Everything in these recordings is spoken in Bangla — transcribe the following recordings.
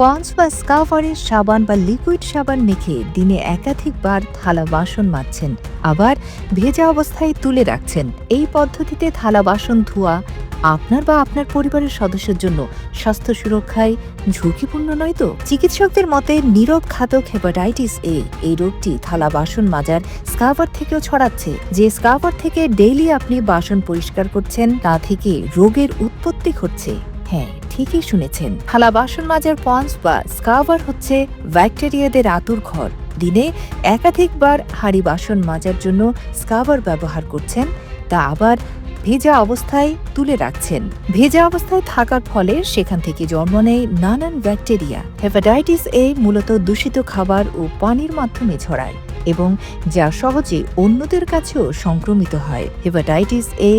পন্স বা স্কাভারের সাবান বা লিকুইড সাবান মেখে দিনে একাধিকবার থালা বাসন মাজছেন, আবার ভেজা অবস্থায় তুলে রাখছেন। এই পদ্ধতিতে থালা বাসন ধোয়া আপনার বা আপনার পরিবারের সদস্যের জন্য স্বাস্থ্য সুরক্ষায় ঝুঁকিপূর্ণ নয় তো? চিকিৎসকদের মতে, নীরব ঘাতক হেপাটাইটিস এ এই রোগটি থালা বাসন মাজার স্কাভার থেকেও ছড়াচ্ছে। যে স্কাভার থেকে ডেইলি আপনি বাসন পরিষ্কার করছেন, তা থেকে রোগের উৎপত্তি ঘটছে। হ্যাঁ ঠিকই শুনেছেন। থালা বাসন মাজার পন্স বা স্কাভার হচ্ছে ব্যাকটেরিয়াদের আতুর ঘর। দিনে একাধিকবার হাড়ি বাসন মাজার জন্য স্কাভার ব্যবহার করছেন, তা আবার ভেজা অবস্থায় তুলে রাখছেন। ভেজা অবস্থায় থাকার ফলে সেখান থেকে জন্ম নেয় নানান ব্যাকটেরিয়া। হেপাটাইটিস এ মূলত দূষিত খাবার ও পানির মাধ্যমে ছড়ায়। এবং যা সহজে অন্যদের কাছেও সংক্রমিত হয়। হেপাটাইটিস এ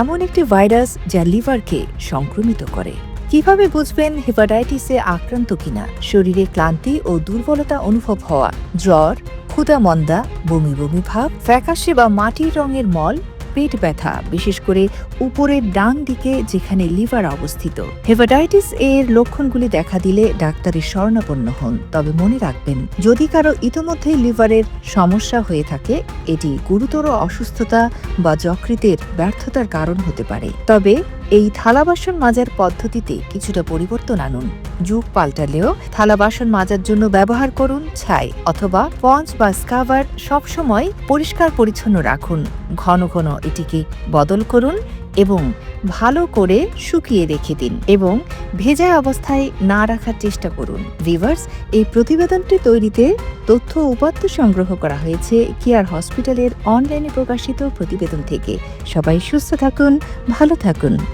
এমন একটি ভাইরাস যা লিভারকে সংক্রমিত করে। কীভাবে বুঝবেন হেপাটাইটিসে আক্রান্ত কিনা? শরীরে ক্লান্তি ও দুর্বলতা অনুভব হওয়া, জ্বর ক্ষুধা মন্দা বমি বমি ভাব, ফ্যাকাশে বা মাটির রঙের মল পেট ব্যথা, বিশেষ করে উপরের ডান দিকে যেখানে লিভার অবস্থিত। হেপাটাইটিস এর লক্ষণগুলি দেখা দিলে ডাক্তারের শরণাপন্ন হন। তবে মনে রাখবেন, যদি কারও ইতোমধ্যেই লিভারের সমস্যা হয়ে থাকে, এটি গুরুতর অসুস্থতা বা যকৃতের ব্যর্থতার কারণ হতে পারে। তবে এই থালাবাসন মাজার পদ্ধতিতে কিছুটা পরিবর্তন আনুন। যুগ পাল্টালেও থালা বাসন মাজার জন্য ব্যবহার করুন ছাই অথবা পঞ্চ বা স্কাভার সবসময় পরিষ্কার পরিচ্ছন্ন রাখুন। ঘন ঘন এটিকে বদল করুন এবং ভালো করে শুকিয়ে রেখে দিন এবং ভেজা অবস্থায় না রাখার চেষ্টা করুন। ভিভার্স এই প্রতিবেদনটি তৈরিতে তথ্য উপাত্ত সংগ্রহ করা হয়েছে কেয়ার হসপিটালের অনলাইনে প্রকাশিত প্রতিবেদন থেকে। সবাই সুস্থ থাকুন, ভালো থাকুন।